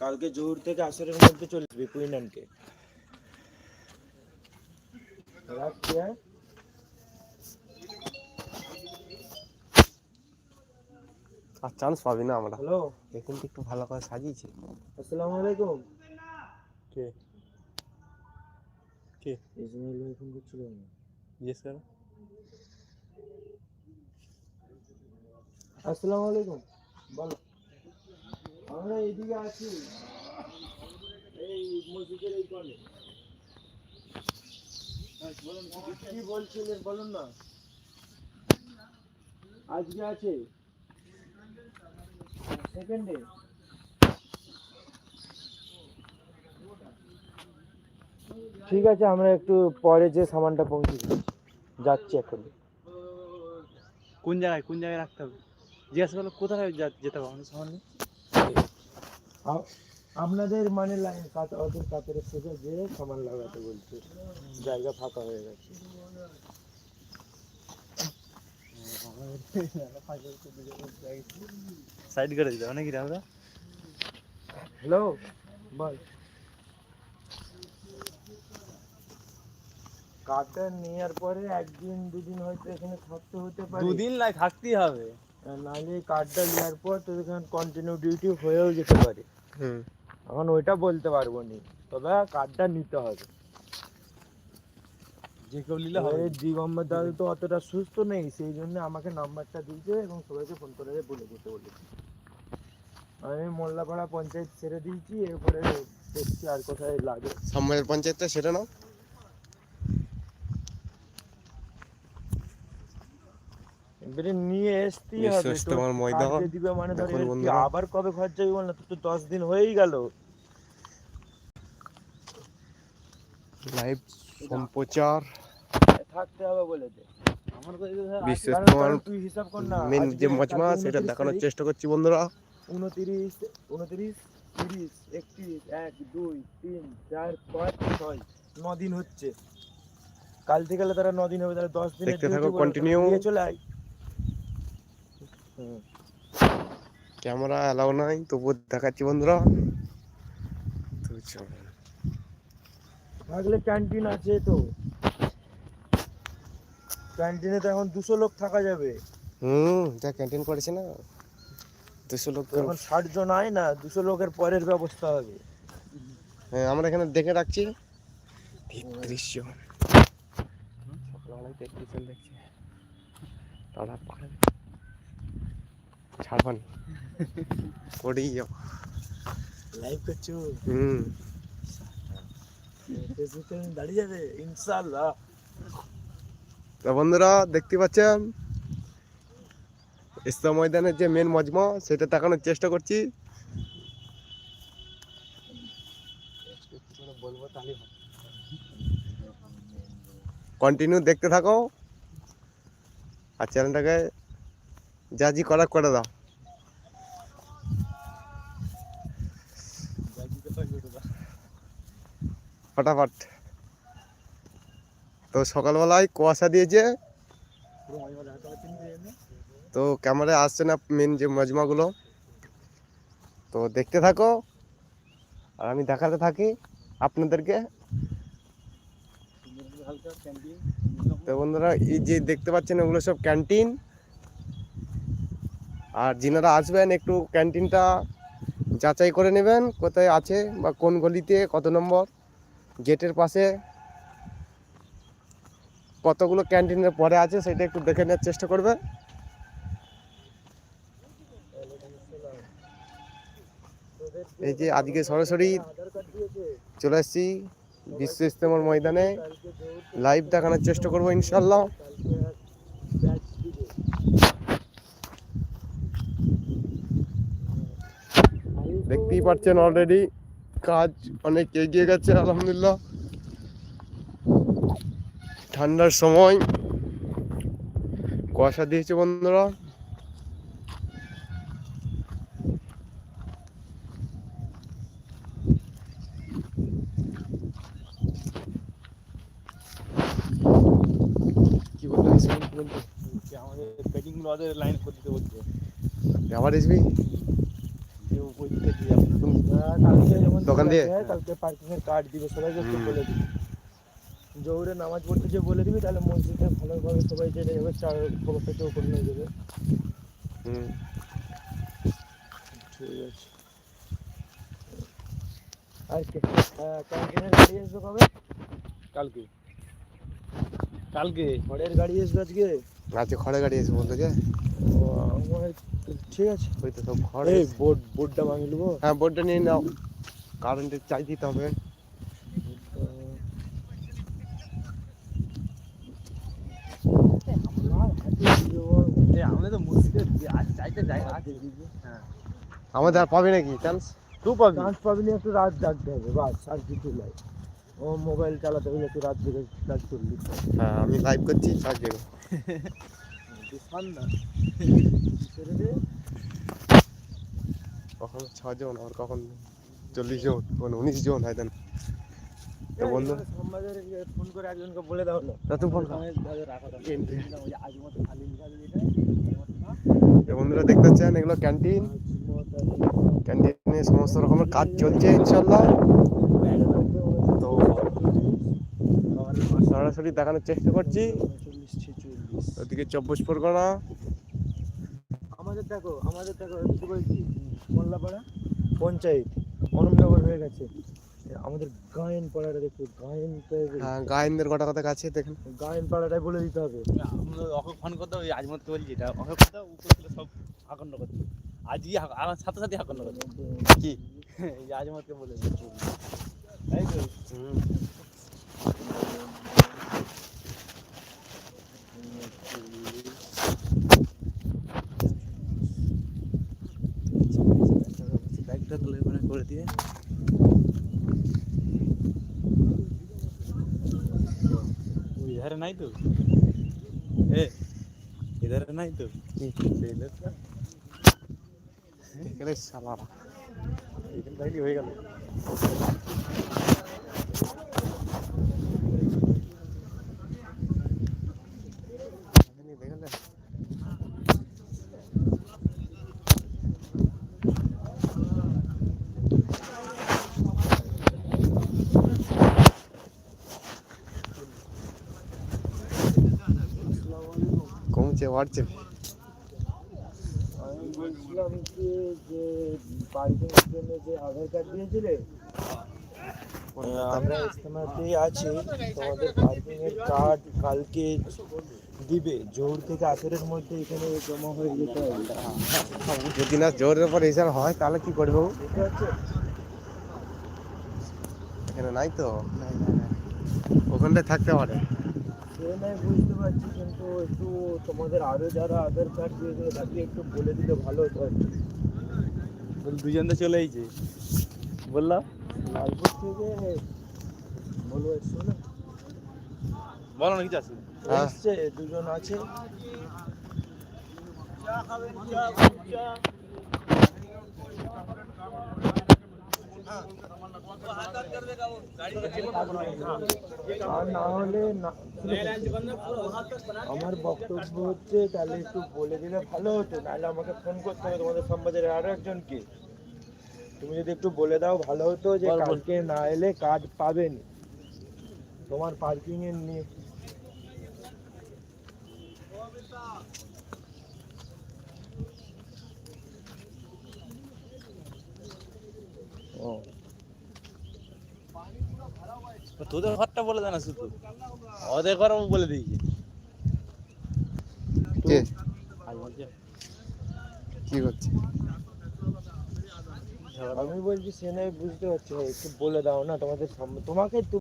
কালকে জোহর থেকে আসরের মধ্যে চলে আসবি কুইনানকে রাখছি হ্যাঁ? আর চান্স পাবি না আমরা। হ্যালো? এখন তো একটু ভালো করে সাজিয়েছি। আসসালামু আলাইকুম। কে? কে? ইসমাইল ভাই ফোন করছিল জিজ্ঞেস করো আসসালামু আলাইকুম। বলো। আমরা এদিকে আছি। এই মসজিদের এই বলুন কি বলছিলেন বলুন না? আজকে আছে। সেকেন্ডে ঠিক আছে, আমরা একটু পরে যে সামানটা পৌঁছে যাচ্ছি এখন। কোন জায়গায় কোন জায়গায় রাখতে হবে? জিজ্ঞাসা করল, কোথায় যেতে হবে? আমাদের সামনে আ- আপনাদের মানে লাইন ওদের কাতারের থেকে যে সামান লাগাতে বলছে জায়গা ফাঁকা হয়ে গেছে। সাইড করে দিতে হবে নাকি রে আমরা হ্যালো বল। কার্ডটা নেওয়ার পরে একদিন দুদিন হয়তো এখানে থাকতে হতে পারে। দুদিন লাই থাকতেই হবে। নাহলে কার্ডটা নেওয়ার পর তোর এখানে কন্টিনিউ ডিউটি হয়েও যেতে পারে। হুম। এখন ওইটা বলতে পারব নি। তবে কার্ডটা নিতে হবে। যে কেউ নিলে হবে। দিগম্বর দাদু তো অতটা সুস্থ নেই সেই জন্য আমাকে নাম্বারটা দিয়েছে এবং সবাইকে ফোন করে বলে দিতে বলেছে আমি মোল্লাপাড়া পঞ্চায়েত ছেড়ে দিয়েছি এরপরে দেখছি আর কোথায় লাগে। সামনের পঞ্চায়েতটা সেটা নাও। নিয়ে হবে তোর দিবে মানে ধর। আবার কবে ঘর যাবি বল না? তোর তো দশ দিন হয়েই গেল। লাইভ সম্প্রচার। থাকতে হবে বলে দে। আমার তো এই যে বিশ্ব কারণ- ইজতেমার কারণ তুই হিসাব কর না। মেন যে মজমা সেটা দেখানোর চেষ্টা করছি বন্ধুরা। উনতিরিশ উনতিরিশ তিরিশ একত্রিশ এক দুই তিন চার পাঁচ ছয় ন দিন হচ্ছে। কাল থেকে গেলে তারা ন দিন হবে তাহলে দশ দিন দেখতে থাকো, continue। চলে আয়। ক্যামেরা অ্যালাউ নাই তবুও দেখাচ্ছি বন্ধুরা। তো চলো। থাকলে ক্যান্টিন আছে তো। ক্যান্টিনে তো এখন দুশো লোক থাকা যাবে। হুম যা ক্যান্টিন করেছে না। দুশো লোক এখন ষাট জন আয় না দুশো লোকের পরের ব্যবস্থা হবে। হ্যাঁ আমরা এখানে দেখে রাখছি। তেত্রিশ জন। সকালবেলায় তেত্রিশ জন দেখছি। দাদা পড়েই যাও। লাইভ করছ? হুম। ফেসবুকে দাঁড়িয়ে যাবে ইনশাল্লাহ তো বন্ধুরা দেখতে পাচ্ছেন? ইস্তা ময়দানের যে মেন মজমা সেটা তাকানোর চেষ্টা করছি। কন্টিনিউ দেখতে থাকো। আর চ্যানেলটাকে যা জি করা করে দাও। ফটাফট। তো সকালবেলায় কুয়াশা দিয়েছে। তো ক্যামেরায় আসছে না মেন যে মজমাগুলো। তো দেখতে থাকো। আর আমি দেখাতে থাকি আপনাদেরকে। তো বন্ধুরা, এই যে দেখতে পাচ্ছেন, ওগুলো সব ক্যান্টিন আর যিনারা আসবেন, একটু ক্যান্টিনটা যাচাই করে নেবেন, কোথায় আছে বা কোন গলিতে, কত নম্বর, গেটের পাশে কতগুলো ক্যান্টিনের পরে আছে, সেটা একটু দেখে নেওয়ার চেষ্টা করবে। এই যে আজকে সরাসরি চলে এসেছি বিশ্ব ইস্তেমার ময়দানে। লাইভ দেখানোর চেষ্টা করব ইনশাল্লাহ কালকে ব্যাচ দিবে পাচ্ছেন অলরেডি কাজ অনেক এগিয়ে গেছে আলহামদুলিল্লাহ। ঠান্ডার সময় কুয়াশা দিয়েছে বন্ধুরা? আমাদেরগুলো লাইন করে দিতে বলছে। আবার আসবি? যে দিকে দিয়ে হ্যাঁ, কালকে যেমন দোকান দিয়ে? হ্যাঁ, কালকে পার্কিং এর কার্ড দিবে সবাইকে একটু বলে দিবি। জোরে নামাজ পড়তে যে বলে দিবি তাহলে মসজিদে ভালোভাবে সবাই জেনে যাবে চার খবরটা কেউ করে নিয়ে যাবে। হুম। ঠিক আছে। আর কে? হ্যাঁ, ক্যান্টিনের গাড়ি আসবে কবে? কালকে। কালকে খড়ের গাড়ি আসবে আজকে? আজকে খড়ে গাড়ি ও, আমার ঠিক আছে। ওই তো সব এই বোর্ড বোর্ডটা ভাঙি নেব হ্যাঁ বোর্ডটা নিয়ে নাও। কারেন্টের চাই দিতে হবে। তো হ্যাঁ। আমাদের আর পাবি নাকি চান্স তুই পাবি। চান্স পাবি না একটু রাত জাগতে হবে বাস আর কিছু নাই। ও মোবাইল চালাতে হলে একটু রাত জেগে কাজ করলি হ্যাঁ আমি লাইভ করছি চার্জ দে কখন? ছজন আর কখন? চল্লিশ জন কখন? উনিশ জন হয় দেন তো বন্ধু? ফোন করে একজনকে বলে দাও না। তা ফোন বন্ধুরা দেখতে পাচ্ছেন এগুলো ক্যান্টিন ক্যান্টিনে সমস্ত রকমের কাজ চলছে ইনশাল্লাহ তো সরাসরি দেখানোর চেষ্টা করছি। ওদিকে চব্বিশ পরগনা। আমাদের দেখো আমাদের দেখো কি বলছি? মোল্লাপাড়া পঞ্চায়েত অনমনগর হয়ে গেছে। আমাদের গায়েন পাড়াটা দেখো গায়েন হ্যাঁ, গায়েনদের গোটা কথা কাছে দেখেন। গায়েন পাড়াটাই বলে দিতে হবে। আমরা ওকে ফোন করতে ওই আজ মতো বলছি এটা ওকে করতে উপরে সব আকন্ড করতে। আজই সাথে সাথে আকন্ড করতে। কি? এই আজ মতো বলে দিচ্ছি। তাই তো। হুম, ব্যাগটা তুলে ওখানে করে দিয়ে এ এধারে নাই তো? কি? সেই লোকটা এখানে এইখানে থাকলে হয়ে গেল। কমছে বাড়ছে আমি বলছিলাম কি যে পার্কিং জন্য যে আধার কার্ড দিয়েছিলে? আমরা ইস্তেমাতেই আছি তোমাদের পার্কিং এর কার্ড কালকে দিবে। জোর থেকে আঠেরোর মধ্যে এখানে জমা হয়ে যেতে হবে। যদি না জোরের উপর হিসাব হয় তাহলে কি করব এখানে নাই তো? ওখানটায় থাকতে পারে। নয় বুঝতে পারছি কিন্তু একটু তোমাদের আরও যারা আধার কার্ড দিয়েছে তাকে একটু বলে দিলে ভালো হতো আর কি। দুজন তো চলে আইছে। বললাম লালপুর থেকে বলব এসছো না বলো না কিছু আছে? হ্যাঁ। এসছে দুজন আছে। আর না হলে না- আমার বক্তব্য হচ্ছে তাহলে একটু বলে দিলে ভালো হতো নাহলে আমাকে ফোন করতে হবে তোমাদের সম্বাদের আরও একজনকে তুমি যদি একটু বলে দাও ভালো হতো যে। কালকে না এলে কার্ড পাবেন তোমার পার্কিং এর নিয়ে ও। তোদের ঘরটা বলে দেনা শুধু। ওদের ঘর বলে দিয়েছি। কে? করছে? আমি বলছি সে নয় বুঝতে পারছি না একটু বলে দাও না তোমাদের সামনে তোমাকে